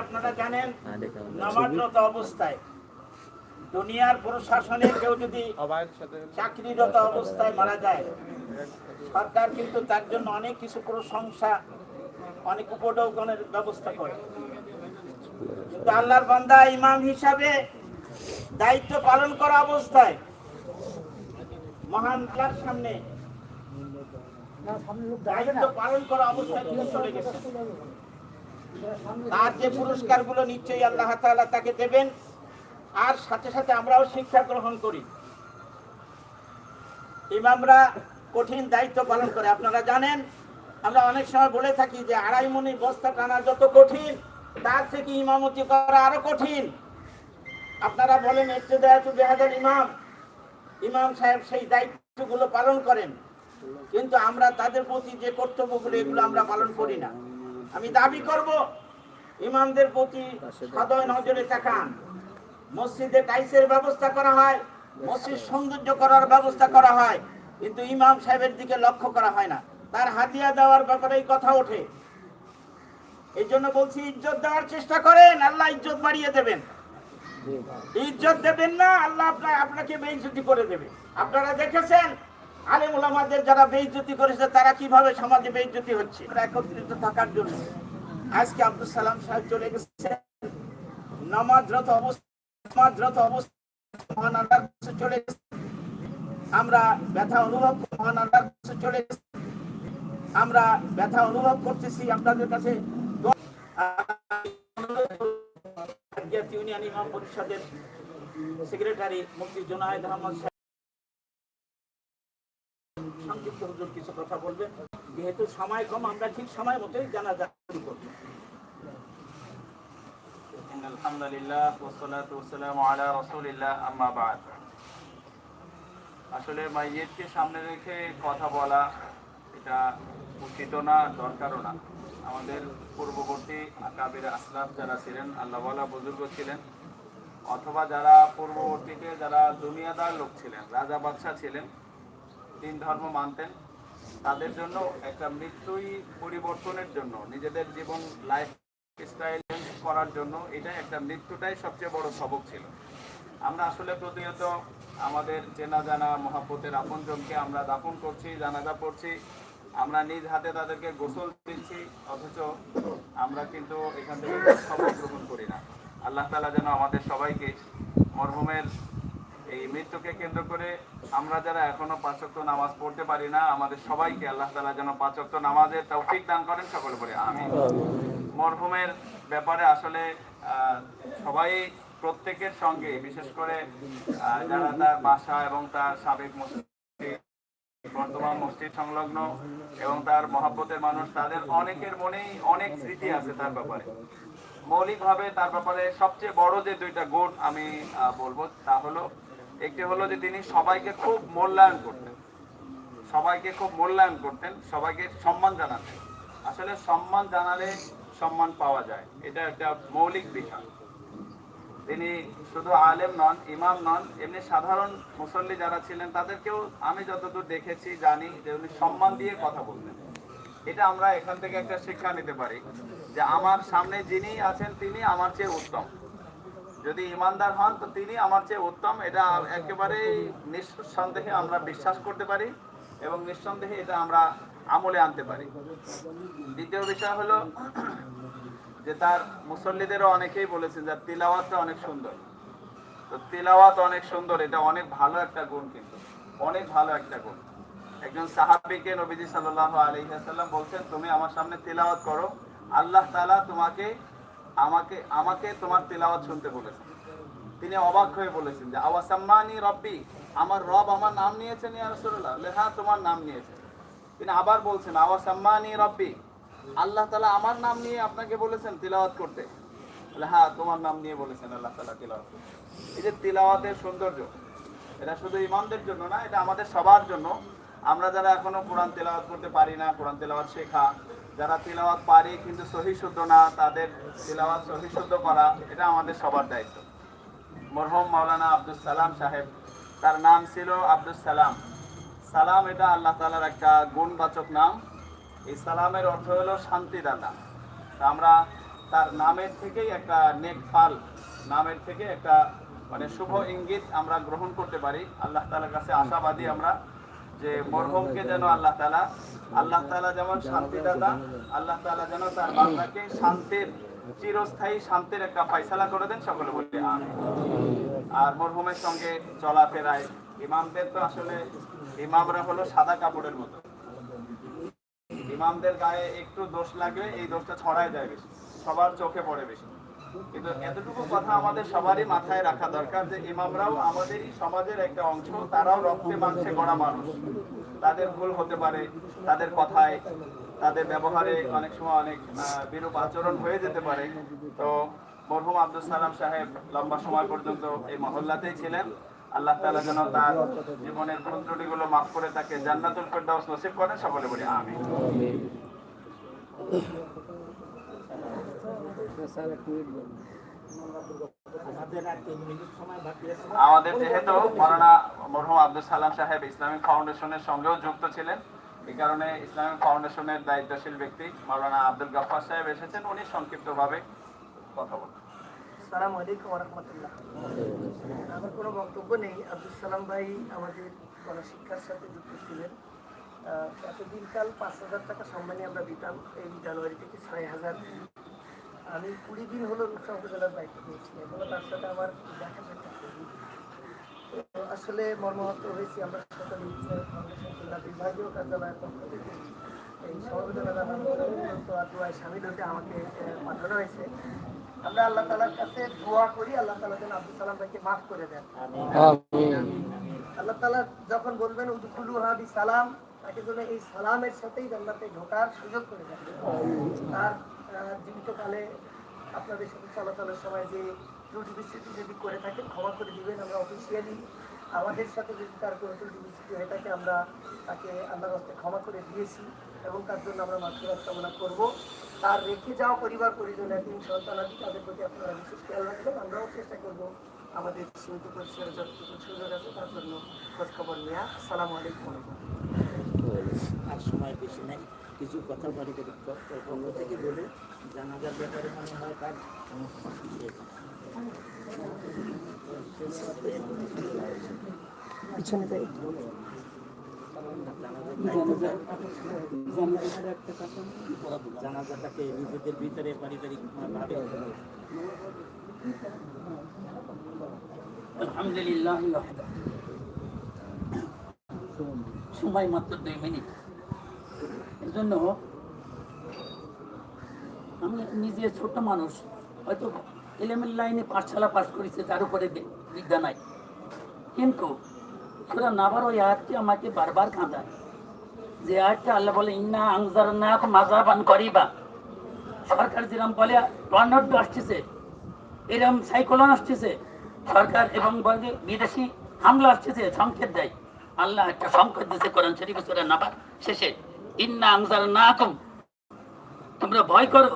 আপনারা জানেন নামাজরত অবস্থায় দুনিয়ার প্রশাসনে কেউ যদি চাকরিরত অবস্থায় মারা যায়। সরকার কিন্তু তার জন্য অনেক কিছু প্রশংসা, অনেক উপঢৌকনের ব্যবস্থা করে। কিন্তু আল্লাহর বান্দা ইমাম হিসাবে দায়িত্ব পালন করা অবস্থায় মহান আল্লাহর সামনে দায়িত্ব পালন করা অবস্থায় তিনি চলে গেছেন। তার যে পুরস্কারগুলো নিশ্চয়ই আল্লাহ তাআলা তাকে দেবেন আর সাথে সাথে আমরাও শিক্ষা গ্রহণ করি। ইমামরা কঠিন দায়িত্ব পালন করে। আপনারা জানেন আমরা অনেক সময় বলে থাকি যে আড়াই মনি বস্তা টানা যত কঠিন তার থেকে ইমামতি করা আরও কঠিন। আপনারা বলেন একটু দেয়াতু বেহাদের ইমাম। ইমাম সাহেব সেই দায়িত্বগুলো পালন করেন। কিন্তু আমরা তাদের প্রতি যে কর্তব্যগুলো, এগুলো আমরা পালন করি না। আমি দাবি করব, ইমামদের প্রতি সদয় নজরে তাকান। মসজিদে টাইসের ব্যবস্থা করা হয়, মসজিদ সৌন্দর্য করার ব্যবস্থা করা হয়, কিন্তু ইমাম সাহেবের দিকে লক্ষ্য করা হয় না। তার হাতিয়া দেওয়ার ব্যাপারে এই কথা ওঠে। এই জন্য বলছি, ইজ্জত দেওয়ার চেষ্টা করেন, আল্লাহ ইজ্জত বাড়িয়ে দেবেন। ইজ্জত দেবেন না, আল্লাহ আপনার, আপনাকে বেইজ্জতি করে দেবে। আপনারা দেখেছেন? আলেম ওলামাদের যারা বেইজ্জতি করেছে, তারা কীভাবে সমাজে বেইজ্জতি হচ্ছে? তারা একত্রিত থাকার জন্য। আজকে আব্দুল সালাম সাহেব চলে গেছে নামাজরত অবস্থা নামাজরত অবস্থা, মহান আল্লাহর কাছে চলে আমরা ব্যথা অনুভব, মহান আল্লাহর কাছে চলে আমরা ব্যথা অনুভব করতেছি, আপনাদের কাছে গেট ইউনিয়ন ইমাম পরিষদের সেক্রেটারি মুক্তি জোনায়দ আহমদ সংক্ষিপ্ত হুজুর কিছু কথা বলবেন। যেহেতু সময় কম, আমরা ঠিক সময় মতোই জানা শুরু করব। আলহামদুলিল্লাহ আসলে মাইয়েটকে সামনে রেখে কথা বলা এটা উচিত না, দরকারও না। আমাদের পূর্ববর্তী আকাবির আসলাফ যারা ছিলেন আল্লাহওয়ালা বুজুর্গ ছিলেন, অথবা যারা পূর্ববর্তীতে যারা দুনিয়াদার লোক ছিলেন, রাজা বাদশাহ ছিলেন, তিন ধর্ম মানতেন, তাদের জন্য একটা মৃত্যুই পরিবর্তনের জন্য, নিজেদের জীবন লাইফ স্টাইল করার জন্য এটা একটা মৃত্যুটাই সবচেয়ে বড় সবক ছিল। আমরা আসলে প্রতিনিয়ত আমাদের চেনা জানা মহাব্বতের আপনজনকে আমরা দাফন করছি, জানাজা পড়ছি আমরা নিজ হাতে তাদেরকে গোসল দিচ্ছি, অথচ আমরা কিন্তু এখান থেকে সবক গ্রহণ করি না। আল্লাহ তালা যেন আমাদের সবাইকে মরহুমের এই মৃত্যুকে কেন্দ্র করে আমরা যারা এখনও পাঁচক্ত নামাজ পড়তে পারি না, আমাদের সবাইকে আল্লাহ তালা যেন পাঁচক্ত নামাজের তৌফিক দান করেন সকলে বলে আমি মরহুমের ব্যাপারে আসলে সবাই প্রত্যেকের সঙ্গে, বিশেষ করে যারা তার বাসা এবং তার সাবেক বর্তমান মসজিদ সংলগ্ন এবং তার মহাব্বতের মানুষ তাদের অনেকের মনেই অনেক স্মৃতি আছে তার ব্যাপারে। মৌলিকভাবে তার ব্যাপারে সবচেয়ে বড় যে দুইটা গুণ আমি বলব তা হলো, একটি হলো যে তিনি সবাইকে খুব মূল্যায়ন করতেন। সবাইকে খুব মূল্যায়ন করতেন, সবাইকে সম্মান জানাতেন। আসলে সম্মান জানালে সম্মান পাওয়া যায়। এটা একটা মৌলিক বিষয়। তিনি শুধু আলেম নন, ইমাম নন, এমনি সাধারণ মুসল্লি যারা ছিলেন, তাদেরকেও আমি যতদূর দেখেছি, জানি যে উনি সম্মান দিয়ে কথা বলতেন। এটা আমরা এখান থেকে একটা শিক্ষা নিতে পারি যে আমার সামনে যিনি আছেন, তিনি আমার চেয়ে উত্তম। যদি ইমানদার হন, তো তিনি আমার চেয়ে উত্তম। এটা একেবারেই নিঃসন্দেহে আমরা বিশ্বাস করতে পারি এবং নিঃসন্দেহে এটা আমরা আমলে আনতে পারি। দ্বিতীয় বিষয় হলো যে তার মুসল্লিদেরও অনেকেই বলেছেন যে তিলাওয়াতটা অনেক সুন্দর। তো তিলাওয়াত অনেক সুন্দর এটা অনেক ভালো একটা গুণ কিন্তু। অনেক ভালো একটা গুণ। একজন সাহাবিকে নবীজি সাল্লাহ আলহিহাসাল্লাম বলছেন তুমি আমার সামনে তিলাওয়াত করো আল্লাহ তাআলা তোমাকে আমাকে আমাকে তোমার তিলাওয়াত শুনতে বলেছেন। তিনি অবাক হয়ে বলেছেন যে আওয়াসাম্মানি রব্বি আমার রব আমার নাম নিয়েছেন ইয়া রাসূলুল্লাহ। বলে, হ্যাঁ তোমার নাম নিয়েছে। তিনি আবার বলছেন আওয়াসাম্মানি রব্বি আল্লাহ তালা আমার নাম নিয়ে আপনাকে বলেছেন তিলাওয়াত করতে। হ্যাঁ তোমার নাম নিয়ে বলেছেন আল্লাহ তালা তিলাওয়াত এই যে তিলাওয়াতের সৌন্দর্য, এটা শুধু ইমামদের জন্য না, এটা আমাদের সবার জন্য। আমরা যারা এখনও কোরআন তেলাওয়াত করতে পারি না, কোরআন তেলাওয়াত শেখা, যারা তিলাওয়াত পারি কিন্তু সহি শুদ্ধ না, তাদের তিলাওয়াত সহি শুদ্ধ করা, এটা আমাদের সবার দায়িত্ব। মরহম মাওলানা আব্দুল সালাম সাহেব, তার নাম ছিল আব্দুল সালাম। সালাম এটা আল্লাহ তালার একটা গুণবাচক নাম। এই সালামের অর্থ হলো শান্তিদাতা আমরা তার নামের থেকেই একটা নেক ফাল, নামের থেকে একটা মানে শুভ ইঙ্গিত আমরা গ্রহণ করতে পারি। আল্লাহ তালার কাছে আশাবাদী আমরা যে মরহুমকে যেন আল্লাহ তালা আল্লাহ তালা যেমন শান্তিদাতা আল্লাহ তালা যেন তার বান্দাকে শান্তির, চিরস্থায়ী শান্তির একটা ফয়সালা করে দেন সকলে বলতে আর মরহুমের সঙ্গে চলাফেরায় ইমামদের তো আসলে ইমামরা হলো সাদা কাপড়ের মতো। ইমামদের গায়ে একটু দোষ লাগলে এই দোষটা ছড়ায় যায় বেশি। সবার চোখে পড়ে বেশি। কিন্তু এতটুকু কথা আমাদের সবারই মাথায় রাখা দরকার যে ইমামরাও আমাদেরই সমাজের একটা অংশ, তারাও রক্তে মাংসে গড়া মানুষ। তাদের ভুল হতে পারে, তাদের কথায়, তাদের ব্যবহারে অনেক সময় অনেক বিরূপ আচরণ হয়ে যেতে পারে। তো মরহুম আব্দুল সালাম সাহেব লম্বা সময় পর্যন্ত এই মহল্লাতেই ছিলেন। আল্লাহ তালা যেন তার জীবনের ভুল ত্রুটিগুলো মাফ করে তাকে জান্নাতুল ফেরদাউস নসিব করেন, সকলে বলি আমি আমাদের যেহেতু মারানা মরহুম আব্দুল সালাম সাহেব ইসলামিক ফাউন্ডেশনের সঙ্গেও যুক্ত ছিলেন, এই কারণে ইসলামিক ফাউন্ডেশনের দায়িত্বশীল ব্যক্তি মাওলানা আব্দুল গাফফার সাহেব এসেছেন, উনি সংক্ষিপ্তভাবে কথা বলবেন সালাম আলাইকুম রহমতুল্লাহ আমার কোনো বক্তব্য নেই। আব্দুল সালাম ভাই আমাদের গণশিক্ষার সাথে যুক্ত ছিলেন। এতদিনকাল পাঁচ হাজার টাকা সম্মানী আমরা দিতাম। এই জানুয়ারি থেকে ছয় হাজার। আমি কুড়ি দিন হলো রূপসা উপজেলার দায়িত্ব নিয়েছি। এবং তার সাথে আমার দেখা সাক্ষাৎ তো আসলে মর্মাহত হয়েছি আমরা সকলে। জেলা বিভাগীয় কার্যালয়ের পক্ষ থেকে এই সমবেদনা জানানো তো দোয়ায় সামিল হতে আমাকে পাঠানো হয়েছে। আমরা আল্লাহ তালার কাছে দোয়া করি আল্লাহ তালা যেন আব্দুল সালাম ভাইকে মাফ করে দেন। আল্লাহ তালা যখন বলবেন উদুকুলু হাবি সালাম তাকে যেন এই সালামের সাথেই জান্নাতে ঢোকার সুযোগ করে দেন। তার জীবিতকালে আপনাদের সাথে চলাচলের সময় যে ত্রুটি বিস্তৃতি যদি করে থাকেন ক্ষমা করে দিবেন আমরা অফিসিয়ালি আমাদের সাথে যদি তার কোনো ত্রুটি বিস্তৃতি হয়ে থাকে আমরা তাকে আল্লাহর হস্তে ক্ষমা করে দিয়েছি এবং তার জন্য আমরা মাতৃভাব কামনা করব। তার রেখে যাওয়া পরিবার পরিজন একদিন সন্তান আছে তাদের প্রতি আপনারা বিশেষ খেয়াল রাখবেন। আমরাও চেষ্টা করব আমাদের সীমিত পরিসরে যতটুকু সুযোগ আছে তার জন্য খোঁজখবর নেওয়া। আসসালামু আলাইকুম আর সময় বেশি নেই। কিছু কথা পারিবারিক পক্ষ থেকে বলে জানাজার ব্যাপারে মনে হয় তার পিছনে যাই জানাজাটাকে নিজেদের ভিতরে পারিবারিক ভাবে আলহামদুলিল্লাহ সময় মাত্র দুই মিনিট এই জন্য আমি নিজে ছোট মানুষ হয়তো এলেমের লাইনে পাঠশালা পাশ করেছে তার উপরে বিদ্যা নাই কিন্তু সুরা নাবার ওই আয়াতটি আমাকে বারবার কাঁদায়। যে আয়াতটা আল্লাহ বলে, ইন্না আংজার না মাজাবান করিবা। সরকার যেরকম বলে টর্নাডো আসতেছে। এরকম সাইক্লোন আসতেছে। সরকার এবং বলে, বিদেশি হামলা আসতেছে, সংকেত দেয়। আল্লাহ একটা সংকেত দিয়েছে কোরআন শরীফ সূরা নাবার শেষে। ইন্না আনজাল নাকুম তোমরা ভয় করো।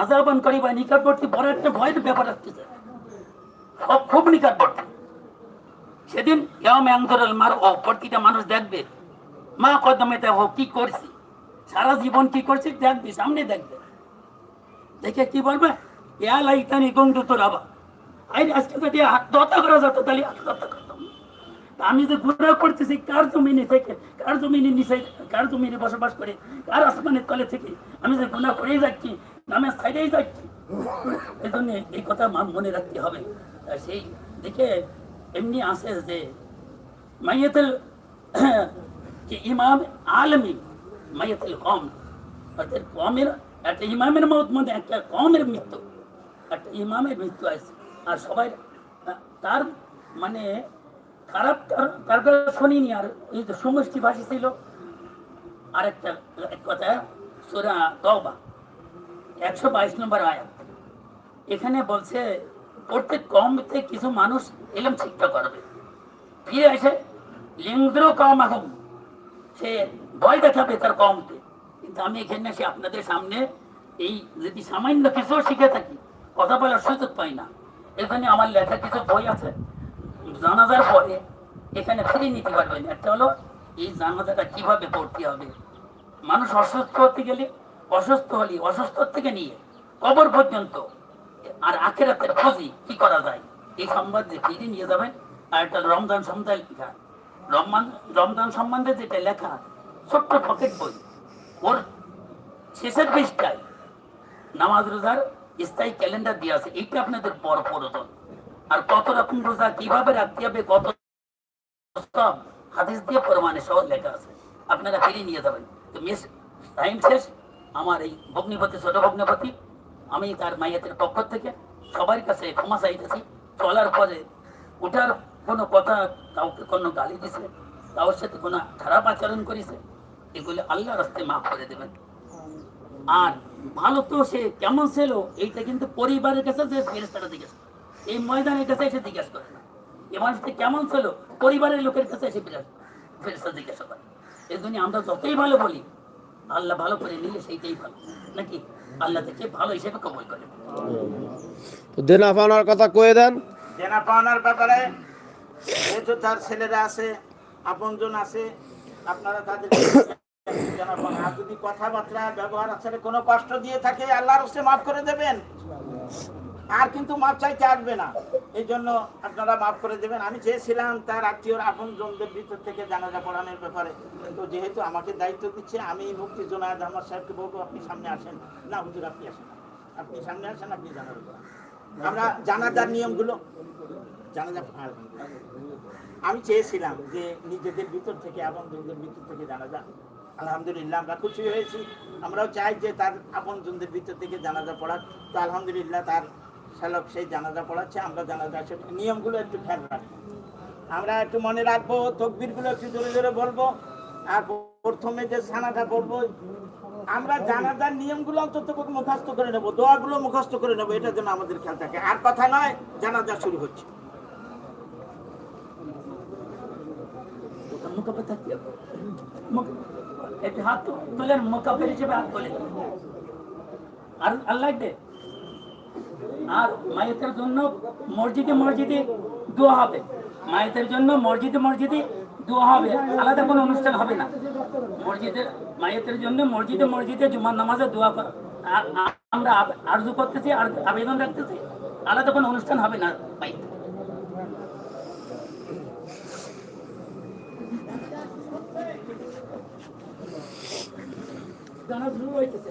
আজাবান করিবা, নিকটবর্তী বড় একটা ভয়ের ব্যাপার আসতেছে। খুব নিকটবর্তী। সেদিন প্রতিটা মানুষ দেখবে। মা কদমে দেখো কি করছি? সারা জীবন কি করছি? দেখবি, সামনে দেখবে। দেখে কি বলবে? ইয়া লাইতানি গঙ্গু তোর আবা আই আজকে যদি আত্মহত্যা করা যেত, তাহলে আত্মহত্যা করতাম। আমি যে গুণা করতেছি, কার জমিনে থেকে, কার জমিনে নিচে, কার জমিনে বসবাস করে, কার আসমানের তলে থেকে আমি যে গুণা করেই যাচ্ছি নামের সাইডেই যাচ্ছি? এই জন্য এই কথা মনে রাখতে হবে। সেই দেখে এমনি আসে যে মাইয়াতুল যে ইমাম আলমী মাইয়াতুল কম অর্থাৎ কমের একটা ইমামের মত মধ্যে একটা কমের মৃত্যু একটা ইমামের মৃত্যু আছে আর সবাই তার মানে খারাপ তার- কথা শুনিনি আর এই যে সমষ্টি ভাষী ছিল আরেকটা এক কথা সোরা তওবা একশো বাইশ নম্বর আয়াত এখানে বলছে প্রত্যেক কমতে কিছু মানুষ এলম শিক্ষা করবে। ফিরে এসে লিঙ্গের কম এখন। সে ভয় দেখাবে তার কমকে কিন্তু আমি এখানে এসে আপনাদের সামনে এই যদি সামান্য কিছু শিখে থাকি, কথা বলার সুযোগ পাই না। এখানে আমার লেখা কিছু বই আছে। জানাজার পরে এখানে ফ্রি নিতে পারবেন একটা হলো এই জানাজাটা কীভাবে পড়তে হবে। মানুষ অসুস্থ হতে গেলে, অসুস্থ হলে, অসুস্থ থেকে নিয়ে কবর পর্যন্ত আর আখেরাতের খোঁজি কি করা যায়? এই সম্বন্ধে ফিরে নিয়ে যাবেন। আর একটা রমজান সম্বন্ধে লেখা। রমজান রমজান সম্বন্ধে যেটা লেখা, ছোট্ট পকেট বই। ওর শেষের পৃষ্ঠায় নামাজ রোজার স্থায়ী ক্যালেন্ডার দিয়ে আছে। এইটা আপনাদের বড় প্রয়োজন। আর কত রকম রোজা কীভাবে রাখতে হবে, কত সব হাদিস দিয়ে প্রমাণে সহ লেখা আছে। আপনারা ফিরিয়ে নিয়ে যাবেন। তো মিস টাইম শেষ। আমার এই ভগ্নিপতি, ছোট ভগ্নিপতি আমি তার মাইয়াতের পক্ষ থেকে সবার কাছে ক্ষমা চাইতেছি। চলার পরে ওঠার কোনো কথা কাউকে কোনো গালি দিছে, কারোর সাথে কোনো খারাপ আচরণ করেছে, এগুলো আল্লাহ রাস্তায় মাফ করে দেবেন। আর ভালো তো সে কেমন ছিল, এইটা কিন্তু পরিবারের কাছে যে ফেরেস্তারা জিজ্ঞেস। এই ময়দানের কাছে এসে জিজ্ঞেস করে না। এ মানুষটা কেমন ছিল, পরিবারের লোকের কাছে এসে ফেরেস্তা জিজ্ঞাসা করে। এই জন্য আমরা যতই ভালো বলি আল্লাহ ভালো করে নিলে সেইটাই ভালো। নাকি? আল্লাহ থেকে ভালো হিসেবে কবল করে। তো দেনা পাওনার কথা কয়ে দেন। দেনা পাওনার ব্যাপারে যেহেতু তার ছেলেরা আছে আপনজন আছে আপনারা তাদের আর যদি কথাবার্তা ব্যবহার আচারে কোনো কষ্ট দিয়ে থাকে আল্লাহর মাফ করে দেবেন। আর কিন্তু মাপ চাইতে আসবে না। এই জন্য আপনারা মাফ করে দেবেন। আমি চেয়েছিলাম তার আত্মীয় আপন জনদের ভিতর থেকে জানাজা পড়ানোর ব্যাপারে। তো যেহেতু আমাকে দায়িত্ব দিচ্ছে, আমি মুক্তি জোনায়দ আমার সাহেবকে বলব, আপনি সামনে আসেন না। হুজুর, আপনি আসেন আপনি সামনে আসেন, আপনি জানাজা পড়ান। আমরা জানাজার নিয়মগুলো জানাজা আমি চেয়েছিলাম যে নিজেদের ভিতর থেকে, আপন জনদের ভিতর থেকে জানাজা। আলহামদুলিল্লাহ, আমরা খুশি হয়েছি। আমরাও চাই যে তার আপন জনদের ভিতর থেকে জানাজা পড়ার। তো আলহামদুলিল্লাহ, তার শ্যালক সেই জানাজা পড়াচ্ছে, আমরা জানাজা সে নিয়মগুলো একটু খেয়াল রাখব। আমরা একটু মনে রাখব, তকবিরগুলো একটু জোরে জোরে বলব, আর প্রথমে যে সানাটা পড়ব আমরা জানাজার নিয়মগুলো অন্তত মুখস্থ করে নেব, দোয়াগুলো মুখস্থ করে নেব এটার জন্য আমাদের খেয়াল থাকে। আর কথা নয়, জানাজা শুরু হচ্ছে। মোকাবে হাত তোলেন মোকাবেল হিসেবে হাত তোলেন আর আল্লাহ আর মায়েতের জন্য মসজিদে মসজিদে দোয়া হবে। মায়েতের জন্য মসজিদে মসজিদে দোয়া হবে। আলাদা কোনো অনুষ্ঠান হবে না। মসজিদের মায়েতের জন্য মসজিদে মসজিদে জুমার নামাজে দোয়া করা। আমরা আরজু করতেছি, আর আবেদন রাখতেছি। আলাদা কোনো অনুষ্ঠান হবে না মাইতে জানা শুরু হইতেছে।